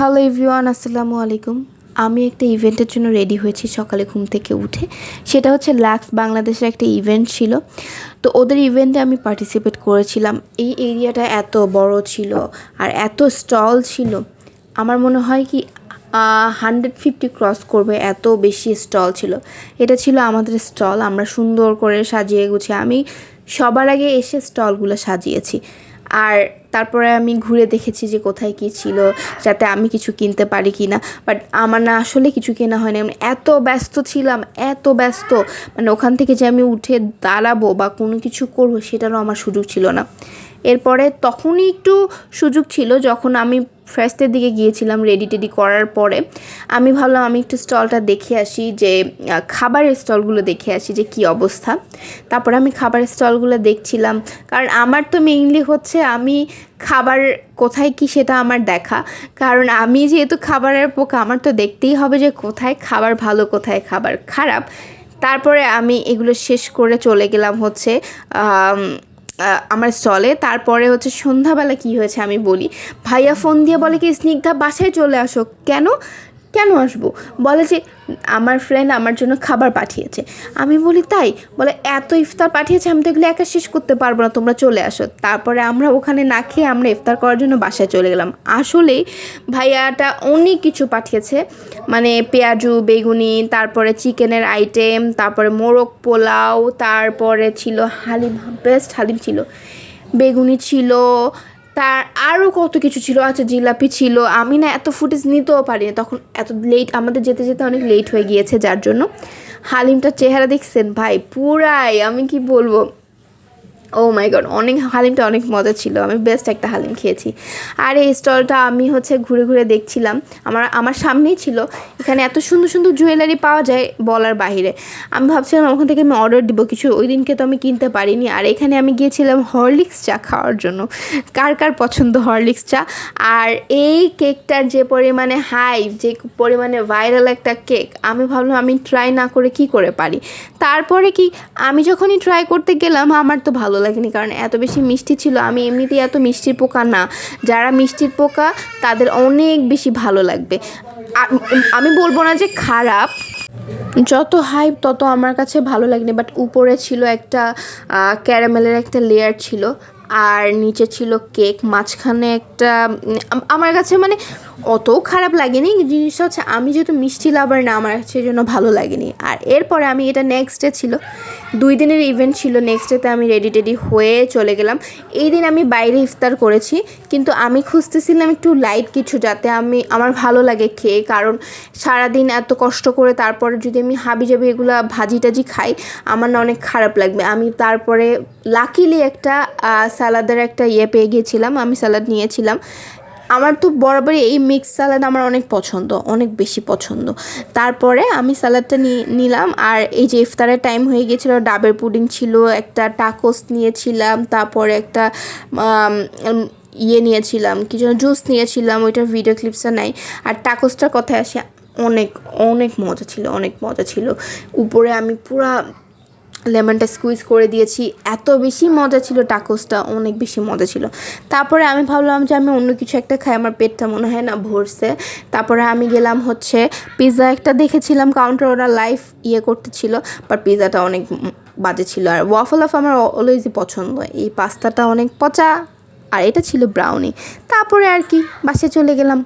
Hello everyone আসসালামু আলাইকুম। আমি একটা ইভেন্টের জন্য রেডি হয়েছি সকালে ঘুম থেকে উঠে। সেটা হচ্ছে ল্যাক্স বাংলাদেশের একটা ইভেন্ট ছিল। তো ওদের ইভেন্টে আমি পার্টিসিপেট করেছিলাম। এই এরিয়াটা এত বড় ছিল আর এত স্টল ছিল। আমার মনে হয় কি হান্ড্রেড ফিফটি ক্রস করবে এত বেশি স্টল ছিল। এটা ছিল আমাদের স্টল আমরা সুন্দর করে সাজিয়ে গুছিয়ে, আমি সবার আগে এসে স্টলগুলো সাজিয়েছি। আর তারপরে আমি ঘুরে দেখেছি যে কোথায় কি ছিল, যাতে আমি কিছু কিনতে পারি কি না বাট আমার না আসলে কিছু কেনা হয়নি আমি এত ব্যস্ত ছিলাম, এত ব্যস্ত। মানে ওখান থেকে যে আমি উঠে দাঁড়াবো বা কোনো কিছু করব, সেটারও আমার সুযোগ ছিল না। এরপরে তখনই একটু সুযোগ ছিল যখন আমি ফার্স্টের দিকে গিয়েছিলাম রেডি টেডি করার পরে। আমি ভাবলাম আমি একটু স্টলটা দেখে আসি যে খাবারের স্টলগুলো দেখে আসি যে কি অবস্থা। তারপরে আমি খাবারের স্টলগুলো দেখছিলাম। কারণ আমার তো মেইনলি হচ্ছে আমি খাবার কোথায় কি সেটা আমার দেখা। কারণ আমি যেহেতু খাবারের পোকা, আমার তো দেখতেই হবে যে কোথায় খাবার ভালো, কোথায় খাবার খারাপ। তারপরে আমি এগুলো শেষ করে চলে গেলাম হচ্ছে আমার চলে। তারপরে হচ্ছে সন্ধ্যাবেলা কি হয়েছে আমি বলি। ভাইয়া ফোন দিয়ে বলে কি, স্নিগ্ধা, বাসায় চলে আসো। কেন? কেন আসব? বলে যে, আমার ফ্রেন্ড আমার জন্য খাবার পাঠিয়েছে। আমি বলি, তাই? বলে, এত ইফতার পাঠিয়েছে, আমি তো এগুলো একা শেষ করতে পারব না, তোমরা চলে আসো। তারপরে আমরা ওখানে না খেয়ে আমরা ইফতার করার জন্য বাসায় চলে গেলাম। আসলেই ভাইয়াটা অনেক কিছু পাঠিয়েছে। মানে পেঁয়াজু, বেগুনি, তারপরে চিকেনের আইটেম তারপরে মোরগ পোলাও, তারপরে ছিল হালিম বেস্ট হালিম ছিল। বেগুনি ছিল তার আরও কত কিছু ছিল আচ্ছা জিলাপি ছিল, আমি না এত ফুটেজ নিতেও পারি না তখন এত লেট আমাদের যেতে যেতে অনেক লেট হয়ে গিয়েছে, যার জন্য। হালিমটার চেহারা দেখছেন? ভাই, পুরাই, আমি কি বলব? ও মাই গড অনেক হালিমটা অনেক মজা ছিল। আমি বেস্ট একটা হালিম খেয়েছি। আর এই স্টলটা আমি হচ্ছে ঘুরে ঘুরে দেখছিলাম। আমার আমার সামনেই ছিল। এখানে এত সুন্দর সুন্দর জুয়েলারি পাওয়া যায় বলার বাইরে আমি ভাবছিলাম ওখান থেকে আমি অর্ডার দিব। কিছু ওই দিনকে তো আমি কিনতে পারিনি। আর এখানে আমি গিয়েছিলাম হরলিক্স চা খাওয়ার জন্য। কার কার পছন্দ হরলিক্স চা? আর এই কেকটার যে পরিমাণে হাই যে পরিমাণে ভাইরাল একটা কেক আমি ভাবলাম আমি ট্রাই না করে কি করে পারি? তারপরে কি, আমি যখনই ট্রাই করতে গেলাম, আমার তো ভালো লাগেনি, কারণ এত বেশি মিষ্টি ছিল। আমি এমনিতেই এত মিষ্টির পোকা না। যারা মিষ্টির পোকা, তাদের অনেক বেশি ভালো লাগবে। আমি বলব না যে খারাপ। যত হাইপ তত আমার কাছে ভালো লাগেনি। বাট উপরে ছিল একটা ক্যারামেলের একটা লেয়ার ছিল। আর নিচে ছিল কেক মাঝখানে একটা আমার কাছে মানে অতও খারাপ লাগেনি। জিনিসটা হচ্ছে আমি যেহেতু মিষ্টি লাভার না, আমার সেই জন্য ভালো লাগেনি। আর এরপরে আমি এটা নেক্সট ডে ছিল। দুই দিনের ইভেন্ট ছিল নেক্সট ডেতে আমি রেডি টেডি হয়ে চলে গেলাম। এই দিন আমি বাইরে ইফতার করেছি, কিন্তু আমি খুঁজতেছিলাম একটু লাইট কিছু যাতে আমি, আমার ভালো লাগে খেয়ে। কারণ সারাদিন এত কষ্ট করে তারপরে যদি আমি হাবি জাবি এগুলো ভাজি টাজি খাই, আমার না অনেক খারাপ লাগবে। আমি তারপরে লাকিলি একটা স্যালাদের একটা ইয়ে পেয়ে গিয়েছিলাম, আমি স্যালাড নিয়েছিলাম। আমার তো বরাবরই এই মিক্স স্যালাড আমার অনেক পছন্দ, অনেক বেশি পছন্দ। তারপরে আমি স্যালাডটা নিলাম আর এই যে ইফতারের টাইম হয়ে গিয়েছিল, ডাবের পুডিং ছিল, একটা টাকোস নিয়েছিলাম, তারপরে একটা ইয়ে নিয়েছিলাম, কি যেন জুস নিয়েছিলাম ওইটার ভিডিও ক্লিপসটা নাই। আর টাকোসটার কথায় আসে, অনেক অনেক মজা ছিল, অনেক মজা ছিল। উপরে আমি পুরা লেমনটা স্কুইজ করে দিয়েছি। এত বেশি মজা ছিল টাকোসটা অনেক বেশি মজা ছিল। তারপরে আমি ভাবলাম যে আমি অন্য কিছু একটা খাই, আমার পেটটা মনে হয় না ভরছে। তারপরে আমি গেলাম হচ্ছে পিৎজা একটা দেখেছিলাম কাউন্টার ওরা লাইভ ইয়ে করতেছিল বাট পিৎজাটা অনেক বাজে ছিল। আর ওয়াফল অফ আমার অলওয়েজই পছন্দ। এই পাস্তাটা অনেক পচা, আর এটা ছিল ব্রাউনি তারপরে আর কি বাসে চলে গেলাম।